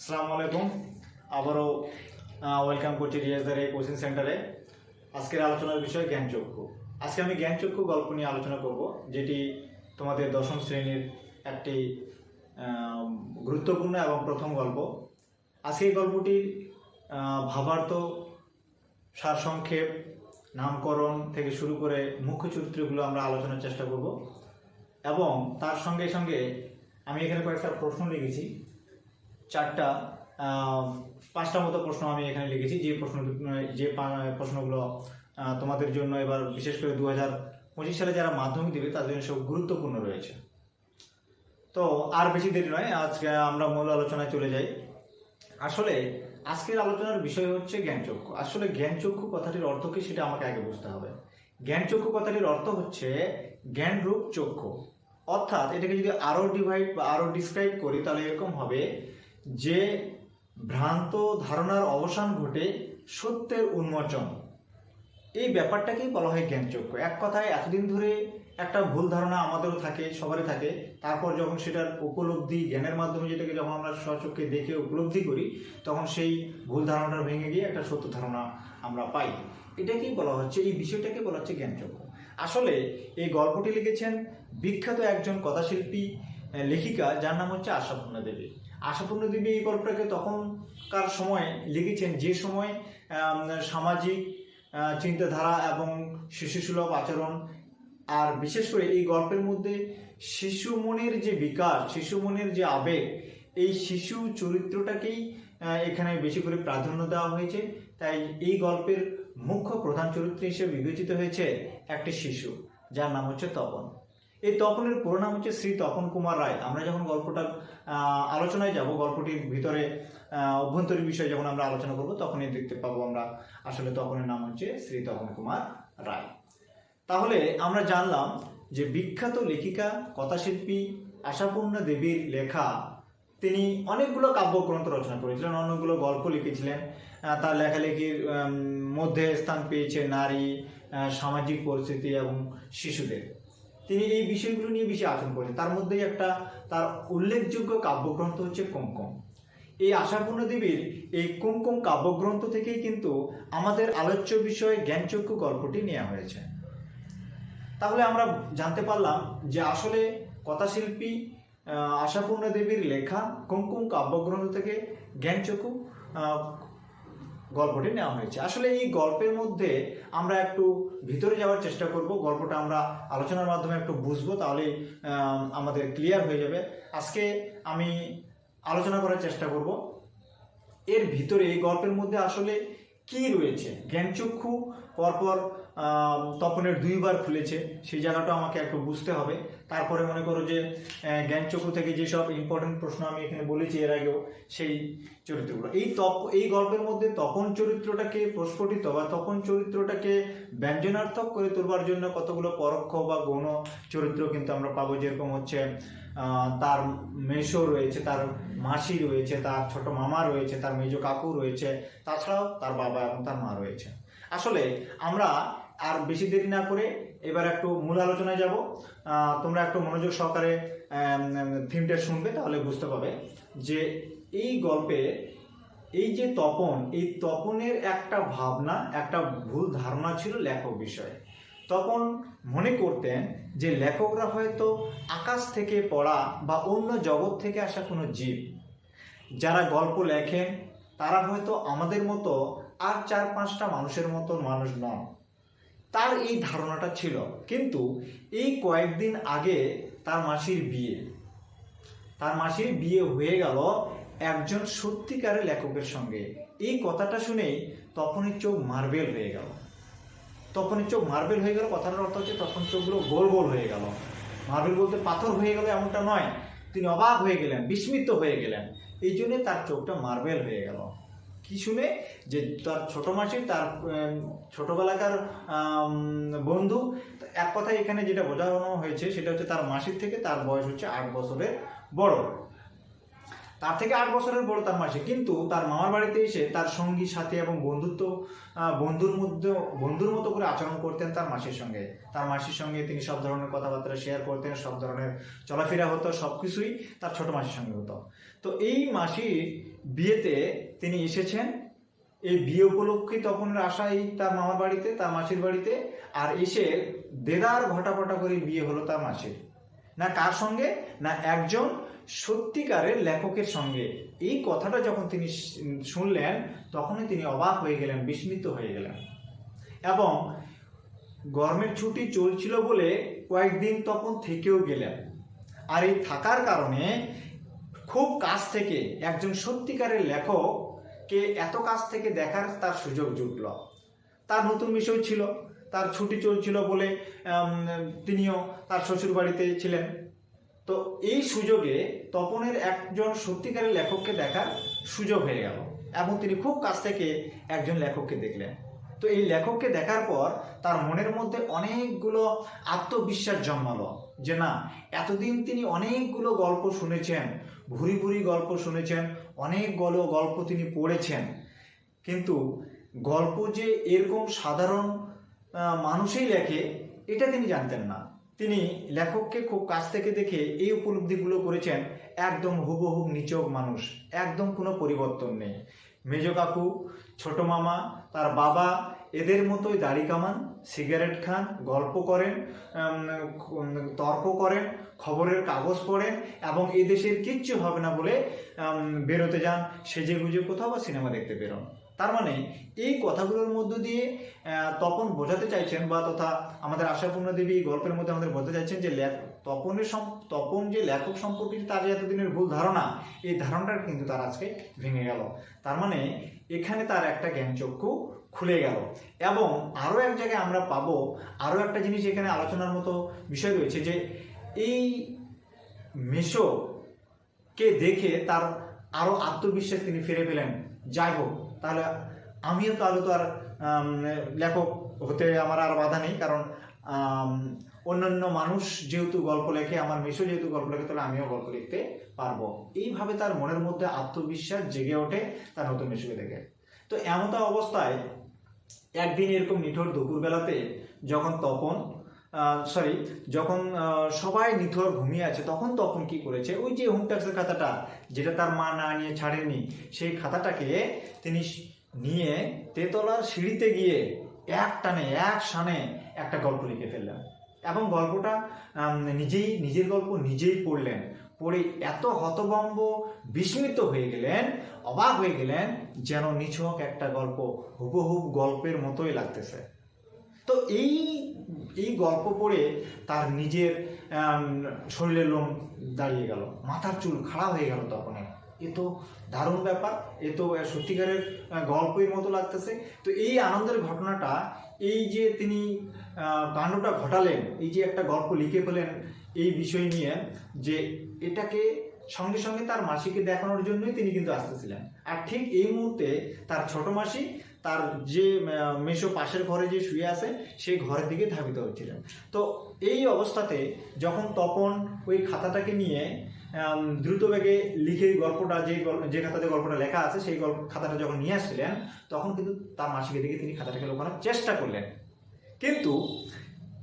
আসসালামু আলাইকুম। আবারও ওয়েলকাম করছি রিয়াজদার কোচিং সেন্টারে আজকের আলোচনার বিষয় জ্ঞানচক্ষু। আজকে আমি জ্ঞানচক্ষু গল্প নিয়ে আলোচনা করব, যেটি তোমাদের দশম শ্রেণির একটি গুরুত্বপূর্ণ এবং প্রথম গল্প। আজকে এই গল্পটির ভাবার্থ, সারসংক্ষেপ, নামকরণ থেকে শুরু করে মুখ্য চরিত্রগুলো আমরা আলোচনার চেষ্টা করব। এবং তার সঙ্গে সঙ্গে আমি এখানে কয়েকটা প্রশ্ন লিখেছি। চারটা পাঁচটা মতো প্রশ্ন আমি এখানে লিখেছি। যে প্রশ্ন, যে প্রশ্নগুলো তোমাদের জন্য এবার বিশেষ করে দু হাজার পঁচিশ সালে যারা মাধ্যমিক দেবে, তাদের জন্য সব গুরুত্বপূর্ণ রয়েছে। তো আর বেশি দেরি নয়, আজকে আমরা মূল আলোচনায় চলে যাই। আসলে আজকের আলোচনার বিষয় হচ্ছে জ্ঞানচক্ষু। আসলে জ্ঞানচক্ষু কথাটির অর্থ কি সেটা আমাকে আগে বুঝতে হবে। জ্ঞানচক্ষু কথাটির অর্থ হচ্ছে জ্ঞানরূপ চক্ষু। অর্থাৎ এটাকে যদি আরও ডিভাইড বা আরও ডিসক্রাইব করি, তাহলে এরকম হবে। যে ভ্রান্ত ধারণার অবসান ঘটে সত্যের উন্মোচন। এই ব্যাপারটাকেই বলা হয় জ্ঞানচক্ষু। এক কথায় এতদিন ধরে একটা ভুল ধারণা আমাদেরও থাকে, সবারই থাকে। তারপর যখন সেটার উপলব্ধি, জ্ঞানের মাধ্যমে যেটাকে যখন আমরা স্বচক্ষে দেখে উপলব্ধি করি, তখন সেই ভুল ধারণাটা ভেঙে গিয়ে একটা সত্য ধারণা আমরা পাই। এটাকেই বলা হচ্ছে, এই বিষয়টাকে বলা হচ্ছে জ্ঞানচক্ষু। আসলে এই গল্পটি লিখেছেন বিখ্যাত একজন কথাশিল্পী লেখিকা, যার নাম হচ্ছে আশাপূর্ণা দেবী। আশাপূর্ণা দেবী এই গল্পটাকে তখনকার সময় লিখেছেন যে সময় সামাজিক চিন্তাধারা এবং শিশুসুলভ আচরণ আর বিশেষ করে এই গল্পের মধ্যে শিশু মনের যে বিকাশ শিশু মনের যে আবেগ, এই শিশু চরিত্রটাকেই এখানে বেশি করে প্রাধান্য দেওয়া হয়েছে। তাই এই গল্পের মুখ্য প্রধান চরিত্র হিসেবে বিবেচিত হয়েছে একটি শিশু, যার নাম হচ্ছে তপন। এই তপনের পুরো নাম হচ্ছে শ্রী তপন কুমার রায়। আমরা যখন গল্পটার আলোচনায় যাব, গল্পটির ভিতরে অভ্যন্তরীণ বিষয় যখন আমরা আলোচনা করব, তখনই দেখতে পাবো আমরা আসলে তপনের নাম হচ্ছে শ্রী তপন কুমার রায়। তাহলে আমরা জানলাম যে বিখ্যাত লেখিকা, কথাশিল্পী, আশাপূর্ণা দেবীর লেখা, তিনি অনেকগুলো কাব্যগ্রন্থ রচনা করেছিলেন, অনেকগুলো গল্প লিখেছিলেন। তার লেখালেখির মধ্যে স্থান পেয়েছে নারী সামাজিক পরিস্থিতি এবং শিশুদের। তিনি এই বিষয়গুলো নিয়ে বেশি আচরণ করেছেন তার মধ্যেই একটা তার উল্লেখযোগ্য কাব্যগ্রন্থ হচ্ছে কুমকুম এই আশাপূর্ণ দেবীর এই কুমকুম কাব্যগ্রন্থ থেকেই কিন্তু আমাদের আলোচ্য বিষয়ে জ্ঞানচক্ষু গল্পটি নেওয়া হয়েছে। তাহলে আমরা জানতে পারলাম যে আসলে কথাশিল্পী আশাপূর্ণা দেবীর লেখা কুমকুম কাব্যগ্রন্থ থেকে জ্ঞানচক্ষু গল্পটি নেওয়া হয়েছে। আসলে এই গল্পের মধ্যে আমরা একটু ভিতরে যাওয়ার চেষ্টা করব। গল্পটা আমরা আলোচনার মাধ্যমে একটু বুঝব, তাহলে আমাদের ক্লিয়ার হয়ে যাবে। আজকে আমি আলোচনা করার চেষ্টা করব। এর ভিতরে এই গল্পের মধ্যে আসলে কি রয়েছে? জ্ঞানচক্ষু, পরপর তপনের দুইবার খুলেছে সেই জায়গাটা আমাকে একটু বুঝতে হবে। তারপরে মনে করো যে আহ, জ্ঞানচক্ষু থেকে যেসব ইম্পর্টেন্ট প্রশ্ন আমি এখানে বলেছি এর আগেও সেই চরিত্রগুলো। এই তপ এই গল্পের মধ্যে তপন চরিত্রটাকে প্রস্ফুটিত বা তপন চরিত্রটাকে ব্যঞ্জনার্থক করে তোলবার জন্য কতগুলো পরোক্ষ বা গৌণ চরিত্র কিন্তু আমরা পাবো। যেরকম হচ্ছে তার মেশো রয়েছে তার মাসি রয়েছে তার ছোট মামা রয়েছে তার মেজ কাকু রয়েছে তাছাড়াও তার বাবা এবং তার মা রয়েছে। আসলে আমরা আর বেশি দেরি না করে এবার একটু মূল আলোচনায় যাব। তোমরা একটু মনোযোগ সহকারে থিমটা শুনবে, তাহলে বুঝতে পারবে যে এই গল্পে এই যে তপন, এই তপনের একটা ভাবনা, একটা ভুল ধারণা ছিল লেখক বিষয়ে। তখন মনে করতেন যে লেখকরা হয়তো আকাশ থেকে পড়া বা অন্য জগৎ থেকে আসা কোনো জীব। যারা গল্প লেখেন, তারা হয়তো আমাদের মতো আর চার পাঁচটা মানুষের মতো মানুষ নন। তার এই ধারণাটা ছিল। কিন্তু এই কয়েকদিন আগে তার মাসির বিয়ে। তার মাসির বিয়ে হয়ে গেল একজন সত্যিকারের লেখকের সঙ্গে। এই কথাটা শুনেই তখনই চোখ মার্বেল হয়ে গেল। তখনই চোখ মার্বেল হয়ে গেল, কথাটার অর্থ হচ্ছে তখন চোখগুলো গোল গোল হয়ে গেল। মার্বেল বলতে পাথর হয়ে গেল এমনটা নয়। তিনি অবাক হয়ে গেলেন, বিস্মিত হয়ে গেলেন। এই জন্যে তার চোখটা মার্বেল হয়ে গেল। কি শুনে যে তার ছোট মাসি, তার ছোটবেলাকার বন্ধু এক কথায় এখানে যেটা বোঝানো হয়েছে সেটা হচ্ছে তার মাসির থেকে তার বয়স হচ্ছে আট বছরের বড়। তার থেকে আট বছরের বড় তার মাসি। কিন্তু তার মামার বাড়িতে এসে তার সঙ্গী, সাথে এবং বন্ধুত্ব বন্ধুর মধ্যে, বন্ধুর মতো করে আচরণ করতেন তার মাসির সঙ্গে। তার মাসির সঙ্গে তিনি সব ধরনের কথাবার্তা শেয়ার করতেন, সব ধরনের চলাফেরা হতো সব কিছুই তার ছোট মাসির সঙ্গে হতো। তো এই মাসির বিয়েতে তিনি এসেছেন। এই বিয়ে উপলক্ষে তপনের আশা এই তার মামার বাড়িতে, তার মাসির বাড়িতে, আর এসে দেদার ঘটাপটা করে বিয়ে হলো তার মাসির। না কার সঙ্গে? না একজন সত্যিকারের লেখকের সঙ্গে। এই কথাটা যখন তিনি শুনলেন, তখনই তিনি অবাক হয়ে গেলেন, বিস্মিত হয়ে গেলেন। এবং গরমের ছুটি চলছিল বলে কয়েকদিন তখন থেকেও গেলেন। আর এই থাকার কারণে খুব কাছ থেকে একজন সত্যিকারের লেখককে এত কাছ থেকে দেখার তার সুযোগ জুটল। তার নতুন বিষয় ছিল, তার ছুটি চলছিল বলে তিনিও তার শ্বশুর বাড়িতে ছিলেন। তো এই সুযোগে তপনের একজন সত্যিকারের লেখককে দেখার সুযোগ হয়ে গেল এবং তিনি খুব কাছ থেকে একজন লেখককে দেখলেন। তো এই লেখককে দেখার পর তার মনের মধ্যে অনেকগুলো আত্মবিশ্বাস জন্মালো যে না, এতদিন তিনি অনেকগুলো গল্প শুনেছেন ভুরি ভুরি গল্প শুনেছেন, অনেক গল গল্প তিনি পড়েছেন। কিন্তু গল্প যে এরকম সাধারণ মানুষেই লেখে, এটা তিনি জানতেন না। তিনি লেখককে খুব কাছ থেকে দেখে এই উপলব্ধিগুলো করেছেন, একদম হুবহু নিচক মানুষ, একদম কোনো পরিবর্তন নেই। মেজ কাকু, ছোট মামা, তার বাবা, এদের মতোই দাড়ি কামান, সিগারেট খান, গল্প করেন তর্ক করেন, খবরের কাগজ পড়েন এবং এই দেশের কিচ্ছু হবে না বলে বেরোতে যান, সেজে গুজে কোথাও বা সিনেমা দেখতে বেরোন। তার মানে এই কথাগুলোর মধ্য দিয়ে তপন বোঝাতে চাইছেন বা তথা আমাদের আশাপূর্ণ দেবী এই গল্পের মধ্যে আমাদের বলতে চাইছেন যে তপনের তপন যে লেখক সম্পর্কে তার যে এতদিনের ভুল ধারণা, এই ধারণাটা কিন্তু তার আজকে ভেঙে গেল। তার মানে এখানে তার একটা জ্ঞানচক্ষু খুলে গেল। এবং আরও এক জায়গায় আমরা পাবো আরও একটা জিনিস এখানে আলোচনার মতো বিষয় রয়েছে যে এই মেশোকে দেখে তার আরও আত্মবিশ্বাস তিনি ফিরে পেলেন। যাই হোক, তাহলে আমিও তাহলে তো আর লেখক হতে আমার আর বাধা নেই, কারণ অন্যান্য মানুষ যেহেতু গল্প লেখে, আমার মেশো যেহেতু গল্প লেখে, তাহলে আমিও গল্প লিখতে পারব। এইভাবে তার মনের মধ্যে আত্মবিশ্বাস জেগে ওঠে তার নতুন মেশোকে দেখে। তো এমন অবস্থায় একদিন এরকম নিঠোর দুপুরবেলাতে যখন তপন সরি যখন সবাই নিথর ঘুমিয়ে আছে, তখন তপন কি করেছে? ওই যে হোম ট্যাক্সের খাতাটা, যেটা তার মা না নিয়ে ছাড়েনি, সেই খাতাটাকে তিনি নিয়ে তেতলার সিঁড়িতে গিয়ে এক টানে, এক সানে একটা গল্প লিখে ফেললেন। এবং গল্পটা নিজেই, নিজের গল্প নিজেই পড়লেন। পড়ে এত হতভম্ব, বিস্মিত হয়ে গেলেন, অবাক হয়ে গেলেন, যেন নিছক একটা গল্প, হুবহুব গল্পের মতোই লাগতেছে। তো এই এই গল্প পড়ে তার নিজের শরীরের লোম দাঁড়িয়ে গেল, মাথার চুল খাড়া হয়ে গেল তখন এ তো দারুণ ব্যাপার, এ তো সত্যিকারের গল্পের মতো লাগতেছে। তো এই আনন্দের ঘটনাটা, এই যে তিনি কাণ্ডটা ঘটালেন, এই যে একটা গল্প লিখে ফেলেন এই বিষয় নিয়ে, যে এটাকে সঙ্গে সঙ্গে তার মাসিকে দেখানোর জন্যই তিনি কিন্তু আসতেছিলেন। আর ঠিক এই মুহূর্তে তার ছোট মাসি, তার যে মেশো পাশের ঘরে যে শুয়ে আছে, সেই ঘরের দিকে ধাবিত হচ্ছিলেন। তো এই অবস্থাতে যখন তপন ওই খাতাটাকে নিয়ে দ্রুত বেগে লিখে গল্পটা যে যে খাতাতে গল্পটা লেখা আছে, সেই গল্প খাতাটা যখন নিয়ে আসছিলেন, তখন কিন্তু তার মাসিকে দেখে তিনি খাতাটাকে লোকানোর চেষ্টা করলেন। কিন্তু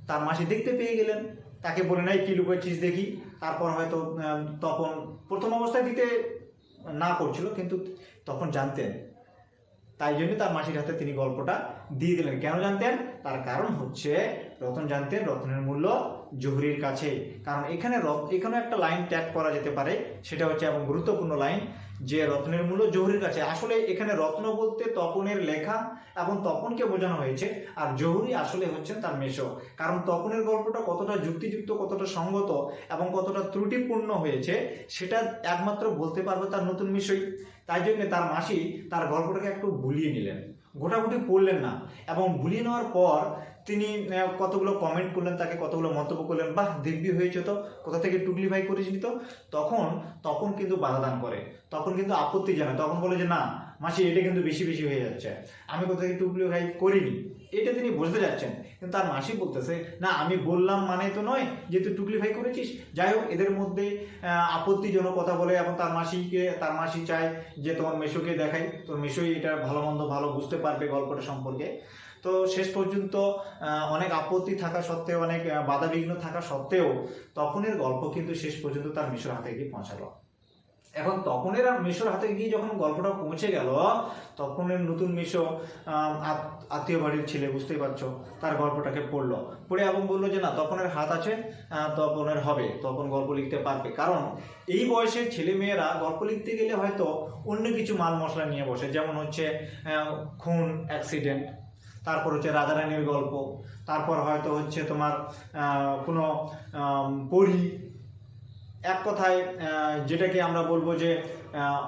তার মাসি দেখতে পেয়ে গেলেন। তাকে বলে, নাই, কি লুকোচ্ছিস দেখি। তারপর হয়তো তখন প্রথম অবস্থায় দিতে না করছিল, কিন্তু তখন জানতেন। তাই জন্য তার মাসির হাতে তিনি গল্পটা দিয়ে দিলেন। কেন জানতেন? তার কারণ হচ্ছে, রতন জানতেন, রতনের মূল্য জহুরির কাছে। কারণ এখানে রত- এখানে একটা লাইন ট্যাগ করা যেতে পারে, সেটা হচ্ছে এবং গুরুত্বপূর্ণ লাইন যে রত্নের মূল্য জহুরির কাছে। আসলে এখানে রত্ন বলতে তপনের লেখা এবং তপনকে বোঝানো হয়েছে, আর জহুরি আসলে হচ্ছেন তার মেশো কারণ তপনের গল্পটা কতটা যুক্তিযুক্ত, কতটা সঙ্গত এবং কতটা ত্রুটিপূর্ণ হয়েছে, সেটা একমাত্র বলতে পারবে তার নতুন বিষয় তাই জন্য তার মাসি তার গল্পটাকে একটু বুলিয়ে নিলেন। গোটাগুটি পড়লেন না। এবং বুলিয়ে নেওয়ার পর তিনি কতগুলো কমেন্ট করলেন, তাকে কতগুলো মন্তব্য করলেন, বাহ, দিব্যি হয়েছে তো, কোথা থেকে টুকলি ভাই করেছিলি তো? তখন তখন কিন্তু বাধা দান করে, তখন কিন্তু আপত্তি জানায়, তখন বলে যে, না, মাসি, এটা কিন্তু বেশি বেশি হয়ে যাচ্ছে, আমি কোথা থেকে টুকলি ভাই করিনি? এটা তিনি বুঝতে যাচ্ছেন, কিন্তু তার মাসি বলতেছে, না, আমি বললাম মানে তো নয় যে, তুই টুকলি ভাই করেছিস। যাই হোক, এদের মধ্যে আপত্তিজনক কথা বলে, এবং তার মাসিকে, তার মাসি চায় যে, তোমার মেশোকে দেখাই। তোর মেশোই এটা ভালো মন্দ, ভালো বুঝতে পারবে গল্পটা সম্পর্কে। তো শেষ পর্যন্ত অনেক আপত্তি থাকা সত্ত্বেও, অনেক বাধাবিঘ্ন থাকা সত্ত্বেও তখনের গল্প কিন্তু শেষ পর্যন্ত তার মিশর হাতে গিয়ে পৌঁছালো। এখন তখনের আর মিশর হাতে গিয়ে যখন গল্পটা পৌঁছে গেল, তখনের নতুন মিশো আত্মীয় বাড়ির ছেলে, বুঝতেই পারছ, তার গল্পটাকে পড়ল। পড়ে এবং বলল যে, না, তপনের হাত আছে তপনের হবে, তপন গল্প লিখতে পারবে। কারণ এই বয়সের ছেলে মেয়েরা গল্প লিখতে গেলে হয়তো অন্য কিছু মাল মশলা নিয়ে বসে, যেমন হচ্ছে খুন, অ্যাক্সিডেন্ট তারপর হচ্ছে রাজারানীর গল্প তারপর হয়তো হচ্ছে তোমার কোনো আম, এক কথায় যেটাকে আমরা বলব যে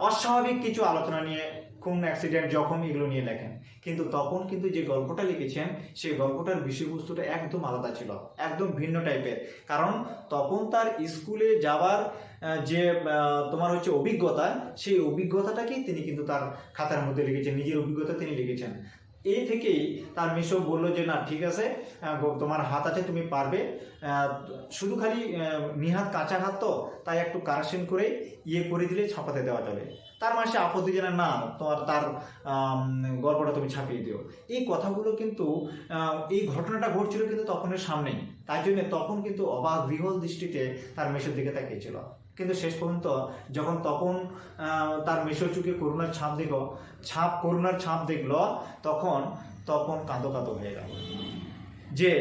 অস্বাভাবিক কিছু আলোচনা নিয়ে খুন অ্যাক্সিডেন্ট জখম এগুলো নিয়ে লেখেন। কিন্তু তখন কিন্তু যে গল্পটা লিখেছেন সেই গল্পটার বিষয়বস্তুটা একদম আলাদা ছিল একদম ভিন্ন টাইপের। কারণ তখন তার স্কুলে যাওয়ার যে তোমার হচ্ছে অভিজ্ঞতা সেই অভিজ্ঞতাটাকেই তিনি কিন্তু তার খাতার মধ্যে লিখেছেন নিজের অভিজ্ঞতা তিনি লিখেছেন। এই থেকেই তার মিশো বলল যে, না, ঠিক আছে তোমার হাত আছে, তুমি পারবে। শুধু খালি নিহাত কাঁচা হাত তো, তাই একটু কারেকশন করে ইয়ে করে দিলে ছাপাতে দেওয়া যাবে তার মাসে আপত্তি জানা না, তোমার, তার গল্পটা তুমি ছাপিয়ে দিও। এই কথাগুলো কিন্তু এই ঘটনাটা ঘটছিল কিন্তু তখনের সামনেই। তাই জন্য তখন কিন্তু অবাক বিহল দৃষ্টিতে তার মেশোর দিকে তাকিয়েছিল। কিন্তু শেষ পর্যন্ত যখন তখন তার মেশো চুকে করুণার ছাপ দেখ ছাপ, করুণার ছাপ দেখল, তখন তপন কাঁদো কাঁদো হয়ে গেল। যে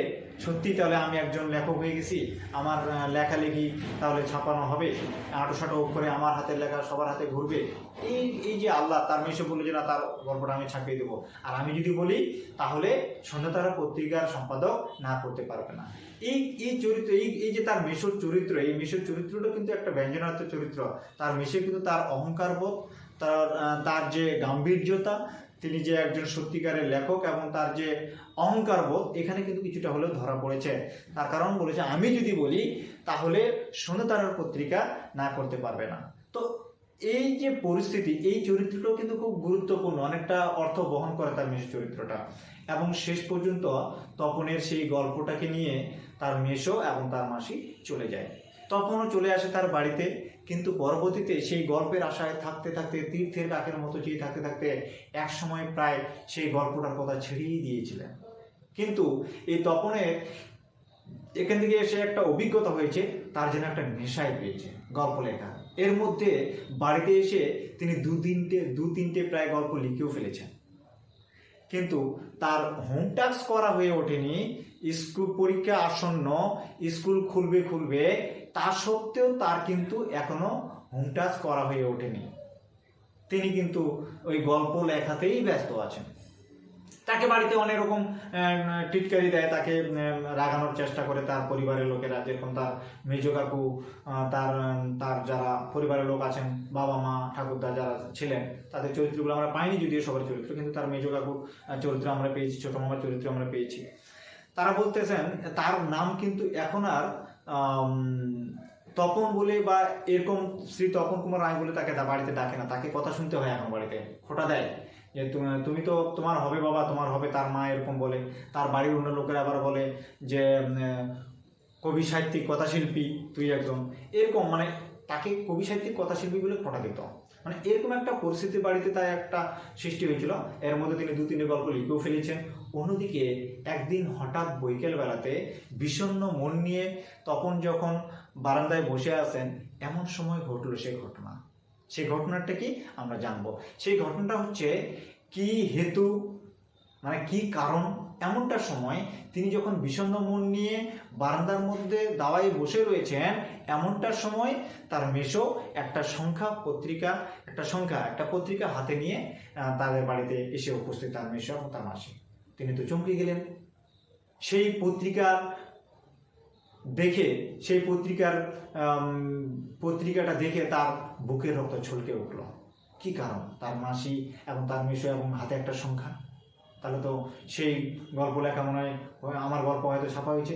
সত্যি তাহলে আমি একজন লেখক হয়ে গেছি, আমার লেখালেখি তাহলে ছাপানো হবে, আটো সাটো করে আমার হাতের লেখা সবার হাতে ঘুরবে। এই এই যে আল্লাহ তার মেশে বলল যে না, তার গল্পটা আমি ছাপিয়ে দেবো। আর আমি যদি বলি, তাহলে সন্ধ্যাতারা পত্রিকার সম্পাদক না করতে পারবে না। এই এই চরিত্র, এই এই যে তার মেশোর চরিত্র, এই মেশোর চরিত্রটা কিন্তু একটা ব্যঞ্জনাত্মক চরিত্র। তার মেশে কিন্তু তার অহংকার বোধ তার তার যে গাম্ভীর্যতা তিনি যে একজন সত্যিকারের লেখক এবং তার যে অহংকার বোধ, এখানে কিন্তু কিছুটা হলেও ধরা পড়েছে। তার কারণ বলেছে, আমি যদি বলি, তাহলে সন্ধ্যাতারার পত্রিকা না করতে পারবে না। তো এই যে পরিস্থিতি, এই চরিত্রটাও কিন্তু খুব গুরুত্বপূর্ণ। অনেকটা অর্থ বহন করে তার মেষ চরিত্রটা। এবং শেষ পর্যন্ত তপনের সেই গল্পটাকে নিয়ে তার মেশো এবং তার মাসি চলে যায়। তপনও চলে আসে তার বাড়িতে। কিন্তু পরবর্তীতে সেই গল্পের আশায় থাকতে থাকতে, তীর্থের কাকের মতো চেয়ে থাকতে থাকতে এক সময় প্রায় সেই গল্পটার কথা ছেড়েই দিয়েছিলেন। কিন্তু এই তপনের এখান থেকে এসে একটা অভিজ্ঞতা হয়েছে, তার যেন একটা নেশায় পেয়েছে গল্প লেখা। এর মধ্যে বাড়িতে এসে তিনি দু তিনটে দু তিনটে প্রায় গল্প লিখেও ফেলেছেন। কিন্তু তার হোম টাস্ক করা হয়ে ওঠেনি। স্কুল পরীক্ষা আসন্ন, স্কুল খুলবে খুলবে তা সত্ত্বেও তার কিন্তু এখনও হোম টাস্ক করা হয়ে ওঠেনি। তিনি কিন্তু ওই গল্প লেখাতেই ব্যস্ত আছেন। তাকে বাড়িতে অনেক রকম টিটকারি দেয়, তাকে রাগানোর চেষ্টা করে তার পরিবারের লোকেরা, যেরকম তার মেজ কাকু তার তার যারা পরিবারের লোক আছেন, বাবা মা, ঠাকুরদা যারা ছিলেন, তাদের চরিত্রগুলো আমরা পাইনি যদিও সবার চরিত্র, কিন্তু তার মেজ কাকুর চরিত্র আমরা পেয়েছি, ছোটো মামার চরিত্র আমরা পেয়েছি। তারা বলতেছেন, তার নাম কিন্তু এখন আর তপন বলে বা এরকম শ্রী তপন কুমার রায় বলে তাকে বাড়িতে ডাকে না। তাকে কথা শুনতে হয় এখন বাড়িতে। খোটা দেয় যে তুমি তো তোমার হবে বাবা, তোমার হবে তার মা এরকম বলে। তার বাড়ির অন্য লোকেরা আবার বলে যে কবি সাহিত্যিক, কথাশিল্পী, তুই একজন। এরকম মানে তাকে কবি সাহিত্যিক, কথাশিল্পী বলে খোটা দিত। মানে এরকম একটা পরিস্থিতি বাড়িতে তাই একটা সৃষ্টি হয়েছিল। এর মধ্যে তিনি দু তিনটে গল্প লিখেও ফেলেছেন। অন্যদিকে একদিন হঠাৎ বৈকেল বেলাতে বিষণ্ণ মন নিয়ে তখন যখন বারান্দায় বসে আছেন, এমন সময় ঘটল সেই ঘটনা। সেই ঘটনাটা কি? আমরা জানব। সেই ঘটনাটা হচ্ছে, কি হেতু মানে কি কারণ? এমনটা সময় তিনি যখন বিষণ্ণ মন নিয়ে বারান্দার মধ্যে দাওয়ায় বসে রয়েছেন এমনটার সময় তার মেশো একটা সংখ্যা পত্রিকা, একটা সংখ্যা, একটা পত্রিকা হাতে নিয়ে তাদের বাড়িতে এসে উপস্থিত তার মেশো এবং তার মাসি। তিনি তো চমকে গেলেন। সেই পত্রিকা দেখে, সেই পত্রিকার পত্রিকাটা দেখে তার বুকের রক্ত ছলকে উঠল। কি কারণ? তার মাসি এবং তার মেশো এবং হাতে একটা সংখ্যা? তাহলে তো সেই গল্প লেখা মনে হয় আমার গল্প হয়তো ছাপা হয়েছে।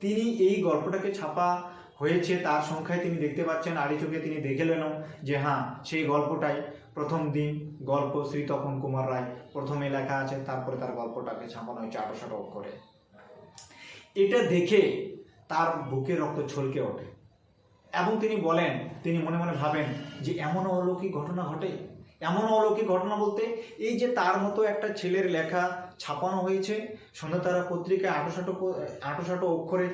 তিনি এই গল্পটাকে ছাপা হয়েছে, তার সংখ্যায় তিনি দেখতে পাচ্ছেন, আড়ি চোখে তিনি দেখলেন যে হ্যাঁ সেই গল্পটাই প্রথম দিন গল্প শ্রী তপন কুমার রায় প্রথমে লেখা আছে, তারপরে তার গল্পটাকে ছাপানো হয়েছে আঠারোশো অক্ষরে। এটা দেখে তার বুকে রক্ত ছলকে ওঠে। এবং তিনি বলেন, তিনি মনে মনে ভাবেন যে এমন অলৌকিক ঘটনা ঘটে? এমন অলৌকিক ঘটনা বলতে এই যে তার মতো একটা ছেলের লেখা ছাপানো হয়েছে, সন্ধ্যাতারা পত্রিকায় আটোশাটো আটোশাটো অক্ষরে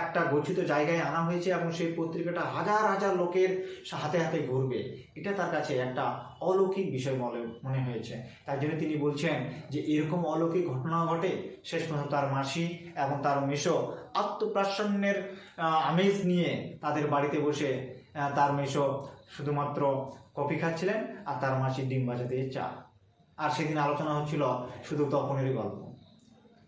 একটা গচ্ছিত জায়গায় আনা হয়েছে এবং সেই পত্রিকাটা হাজার হাজার লোকের হাতে হাতে ঘুরবে। এটা তার কাছে একটা অলৌকিক বিষয় বলে মনে হয়েছে। তার জন্য তিনি বলছেন যে এরকম অলৌকিক ঘটনা ঘটে, শেষ পর্যন্ত তার মাসি এবং তার মেশো আত্মপ্রাসন্নের আমেজ নিয়ে তাদের বাড়িতে বসে তার মেশো শুধুমাত্র কফি খাচ্ছিলেন আর তার মাসি ডিম ভাজা দিয়ে চা। আর সেদিন আলোচনা হচ্ছিল শুধু তপনের গল্প।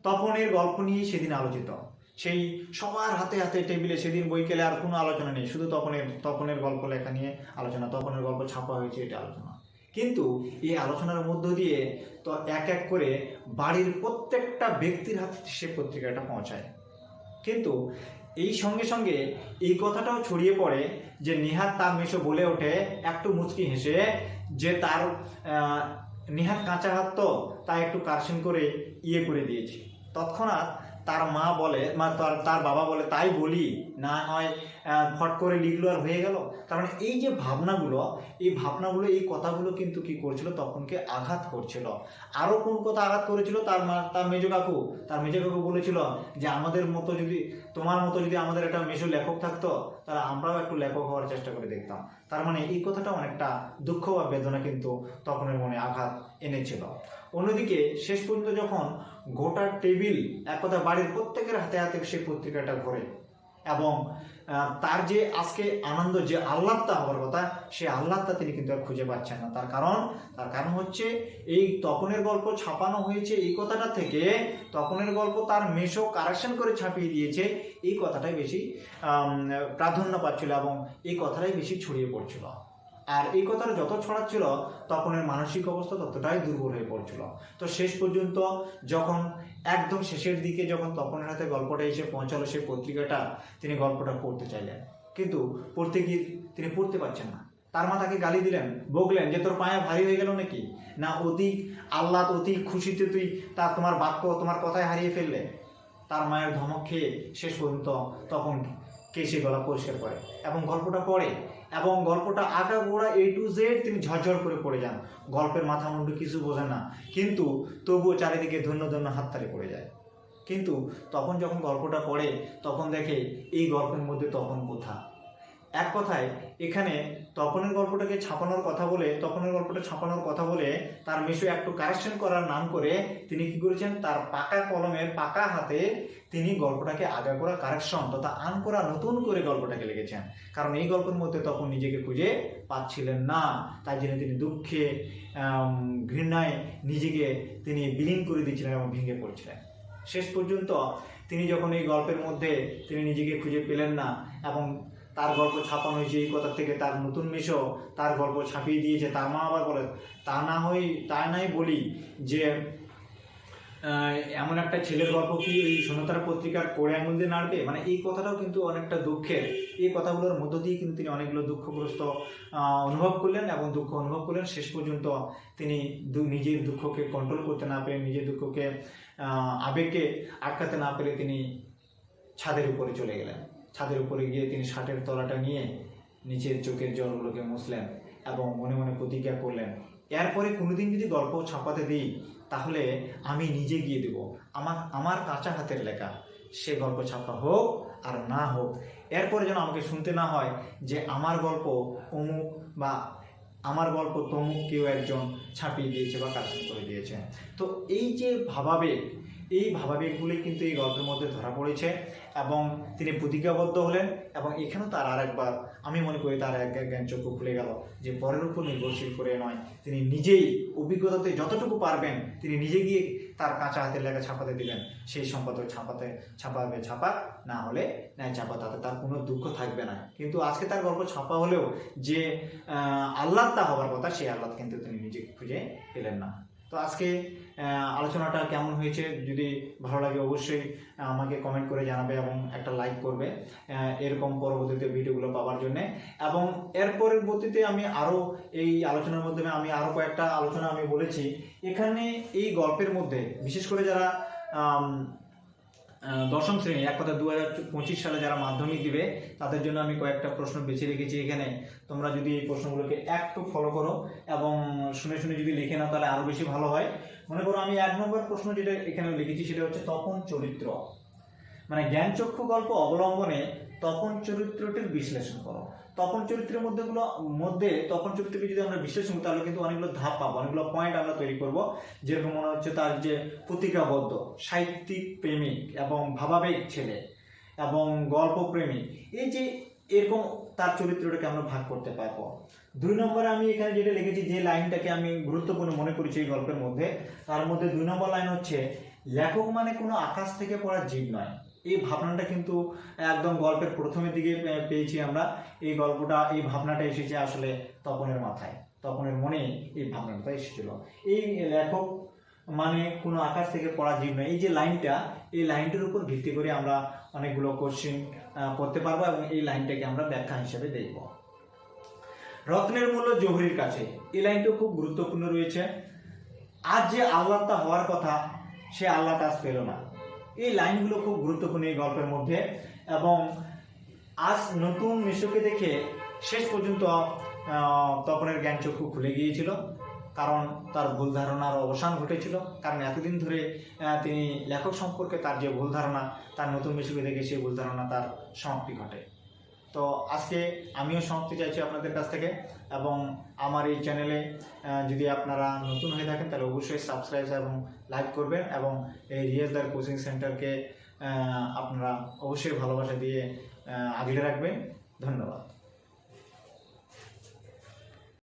তপনের গল্প নিয়েই সেদিন আলোচিত। সেই সবার হাতে হাতে টেবিলে সেদিন বইকেলে আর কোনো আলোচনা নেই, শুধু তপনের তপনের গল্প লেখা নিয়ে আলোচনা, তপনের গল্প ছাপা হয়েছে এটা আলোচনা। কিন্তু এই আলোচনার মধ্য দিয়ে তো এক এক করে বাড়ির প্রত্যেকটা ব্যক্তির হাতে সে পত্রিকাটা পৌঁছায়। কিন্তু এই সঙ্গে সঙ্গে এই কথাটাও ছড়িয়ে পড়ে যে নিহাত তার মেশো বলে ওঠে একটু মুচকি হেসে, যে তার নেহাত কাঁচা হাত তো তা একটু কারশন করে ইয়ে করে দিয়েছে। তৎক্ষণাৎ তার মা বলে তার তার বাবা বলে, তাই বলি। না হয় ফট করে লিখলো আর হয়ে গেল। তার মানে এই যে ভাবনাগুলো, এই ভাবনাগুলো, এই কথাগুলো কিন্তু কি করছিল? তখনকে আঘাত করছিল। আরও কোন কথা আঘাত করেছিল? তার মা, তার মেজো কাকু। তার মেজো কাকু বলেছিল যে, আমাদের মতো যদি, তোমার মতো যদি আমাদের একটা মেশো লেখক থাকতো, তাহলে আমরাও একটু লেখক হওয়ার চেষ্টা করে দেখতাম। তার মানে এই কথাটা অনেকটা দুঃখ বা বেদনা কিন্তু তখনের মনে আঘাত এনেছিল। অন্যদিকে শেষ পর্যন্ত যখন গোটা টেবিল এক কথা বাড়ির প্রত্যেকের হাতে হাতে সেই পত্রিকাটা ঘোরে এবং তার যে আজকে আনন্দ, যে আহ্লাদটা হওয়ার কথা, সেই আহ্লাদটা তিনি কিন্তু আর খুঁজে পাচ্ছেন না। তার কারণ তার কারণ হচ্ছে এই তপনের গল্প ছাপানো হয়েছে এই কথাটা থেকে, তপনের গল্প তার মেশো কারেকশন করে ছাপিয়ে দিয়েছে, এই কথাটাই বেশি প্রাধান্য পাচ্ছিল এবং এই কথাটাই বেশি ছড়িয়ে পড়ছিল। আর এই কথাটা যত ছড়াচ্ছিল তপনের মানসিক অবস্থা ততটাই দুর্বল হয়ে পড়ছিল। তো শেষ পর্যন্ত যখন একদম শেষের দিকে যখন তপনের হাতে গল্পটা এসে পৌঁছালো সেই পত্রিকাটা, তিনি গল্পটা পড়তে চাইলেন। কিন্তু পড়তে গিয়ে তিনি পড়তে পারছেন না। তার মা তাকে গালি দিলেন, বকলেন যে, তোর পায়ে ভারী হয়ে গেল নাকি? না অতি আহ্লাদ অতি খুশিতে তুই তা তোমার বাক্য, তোমার কথায় হারিয়ে ফেললে। তার মায়ের ধমক খেয়ে শেষ পর্যন্ত তখন কেসে গলা পরিষ্কার করে এবং গল্পটা পড়ে। এবং গল্পটা আগা গোড়া এ টু জেড তিনি ঝরঝর করে পড়ে যান গল্পের মাথা মুন্ডু কিছু বোঝে না, কিন্তু তবুও চারিদিকে ধন্য ধন্য হাততালি পড়ে যায়। কিন্তু তখন যখন গল্পটা পড়ে, তখন দেখে এই গল্পের মধ্যে তখন কোথা? এক কথায়, এখানে তপনের গল্পটাকে ছাপানোর কথা বলে তপনের গল্পটা ছাপানোর কথা বলে তার মেশো একটু কারেকশন করার নাম করে তিনি কি করেছেন? তার পাকা কলমের পাকা হাতে তিনি গল্পটাকে আগা করা কারেকশন তথা আন করা নতুন করে গল্পটাকে লিখেছেন। কারণ এই গল্পের মধ্যে তখন নিজেকে খুঁজে পাচ্ছিলেন না। তাই জন্য তিনি দুঃখে ঘৃণায় নিজেকে তিনি বিলীন করে দিয়েছিলেন এবং ভেঙে পড়ছিলেন। শেষ পর্যন্ত তিনি যখন এই গল্পের মধ্যে তিনি নিজেকে খুঁজে পেলেন না এবং তার গল্প ছাপানো হয়েছে এই কথা থেকে, তার নতুন মেশো, তার গল্প ছাপিয়ে দিয়েছে, তার মা আবার বলে, তা না হই, তা নাই বলি যে এমন একটা ছেলের গল্প কি ওই সোনতারা পত্রিকার কোড়ে আঙুল দিয়ে নাড়বে? মানে এই কথাটাও কিন্তু অনেকটা দুঃখের। এই কথাগুলোর মধ্য দিয়ে কিন্তু তিনি অনেকগুলো দুঃখগ্রস্ত অনুভব করলেন এবং দুঃখ অনুভব করলেন। শেষ পর্যন্ত তিনি নিজের দুঃখকে কন্ট্রোল করতে না পেরে, নিজের দুঃখকে আবেগকে আটকাতে না পেরে তিনি ছাদের উপরে চলে গেলেন। ছাদের উপরে গিয়ে তিনি শার্টের তলাটা নিয়ে নিচের চোখের জলগুলোকে মুছলেন এবং মনে মনে প্রতিজ্ঞা করলেন, এরপরে কোনোদিন যদি গল্প ছাপাতে দিই, তাহলে আমি নিজে গিয়ে দেব। আমার আমার কাঁচা হাতের লেখা। সে গল্প ছাপা হোক আর না হোক, এরপরে যেন আমাকে শুনতে না হয় যে আমার গল্প অমুক বা আমার গল্প তমুক কেউ একজন ছাপিয়ে দিয়েছে বা কাজ করে দিয়েছে। তো এই যে ভাবাবেগ এই ভাবাবেগগুলি কিন্তু এই গল্পের মধ্যে ধরা পড়েছে এবং তিনি প্রতিজ্ঞাবদ্ধ হলেন এবং এখানেও তার আরেকবার আমি মনে করি তার এক জ্ঞান চক্ষু খুলে গেল যে পরের উপর নির্ভরশীল করে নয়। তিনি নিজেই অভিজ্ঞতাতে যতটুকু পারবেন তিনি নিজে গিয়ে তার কাঁচা হাতের লেখা ছাপাতে দিবেন। সেই সম্পাদক ছাপাতে ছাপাবে ছাপা না হলে ন্যায় ছাপা তাতে তার কোনো দুঃখ থাকবে না। কিন্তু আজকে তার গল্প ছাপা হলেও যে আহ, আহ্লাদটা হওয়ার কথা সেই আহ্লাদ কিন্তু তিনি নিজে খুঁজে পেলেন না। তো আজকে আলোচনাটা কেমন হয়েছে যদি ভালো লাগে অবশ্যই আমাকে কমেন্ট করে জানাবে এবং একটা লাইক করবে এরকম পরবর্তীতে ভিডিওগুলো পাওয়ার জন্য। এবং এর পরবর্তীতে আমি আরও এই আলোচনার মাধ্যমে আমি আরও কয়েকটা আলোচনা আমি বলেছি। এখানে এই গল্পের মধ্যে, বিশেষ করে যারা দশম শ্রেণি, এক কথা দু হাজার পঁচিশ সালে যারা মাধ্যমিক দিবে, তাদের জন্য আমি কয়েকটা প্রশ্ন বেছে রেখেছি এখানে। তোমরা যদি এই প্রশ্নগুলোকে একটু ফলো করো এবং শুনে শুনে যদি লিখে নাও, তাহলে আরও বেশি ভালো হয়। মনে করো আমি এক নম্বর প্রশ্ন যেটা এখানে লিখেছি, সেটা হচ্ছে তপন চরিত্র। মানে জ্ঞানচক্ষু গল্প অবলম্বনে তপন চরিত্রটির বিশ্লেষণ করো। তপন চরিত্রের মধ্যেগুলো, মধ্যে তপন চরিত্রকে যদি আমরা বিশ্লেষণ করি, তাহলে কিন্তু অনেকগুলো ধাপ পাবো, অনেকগুলো পয়েন্ট আমরা তৈরি করব। যেরকম মনে হচ্ছে তার যে প্রতিজ্ঞাবদ্ধ সাহিত্যিক প্রেমিক এবং ভাবাবেগ ছেলে এবং গল্প প্রেমিক, এই যে এরকম তার চরিত্রটাকে আমরা ভাগ করতে পারব। দুই নম্বরে আমি এখানে যেটা লিখেছি, যে লাইনটাকে আমি গুরুত্বপূর্ণ মনে করেছি এই গল্পের মধ্যে, তার মধ্যে দুই নম্বর লাইন হচ্ছে, লেখক মানে কোনো আকাশ থেকে পড়া জীব নয়। এই ভাবনাটা কিন্তু একদম গল্পের প্রথমের দিকে পেয়েছি আমরা। এই গল্পটা, এই ভাবনাটা এসেছে আসলে তপনের মাথায়। তপনের মনে এই ভাবনাটা এসেছিল। এই লেখক মানে কোনো আকাশ থেকে পড়া জীব নয়। এই যে লাইনটা, এই লাইনটার উপর ভিত্তি করে আমরা অনেকগুলো কোশ্চেন করতে পারব এবং এই লাইনটাকে আমরা ব্যাখ্যা হিসেবে দেখব। রত্নের মূল্য জহুরির কাছে। এই লাইনটা খুব গুরুত্বপূর্ণ রয়েছে। আজ যে আল্লাহটা হওয়ার কথা, সে আল্লাহ আজ পেল না। এই লাইনগুলো খুব গুরুত্বপূর্ণ এই গল্পের মধ্যে এবং আজ নতুন মিশ্রকে দেখে শেষ পর্যন্ত তপনের জ্ঞান চক্ষু খুলে গিয়েছিল, কারণ তার ভুল ধারণার অবসান ঘটেছিল। কারণ এতদিন ধরে তিনি লেখক সম্পর্কে তার যে ভুল ধারণা, তার নতুন মিশ্রকে দেখে সেই ভুল ধারণা তার সমাপ্তি ঘটে। তো আজকে আমিও সমাপ্তি চাইছি আপনাদের কাছ থেকে এবং আমার এই চ্যানেলে যদি আপনারা নতুন হয়ে থাকেন, তাহলে অবশ্যই সাবস্ক্রাইব এবং লাইক করবেন এবং এই রিয়েলদার কোচিং সেন্টারকে আপনারা অবশ্যই ভালোবাসা দিয়ে আগলে রাখবেন। ধন্যবাদ।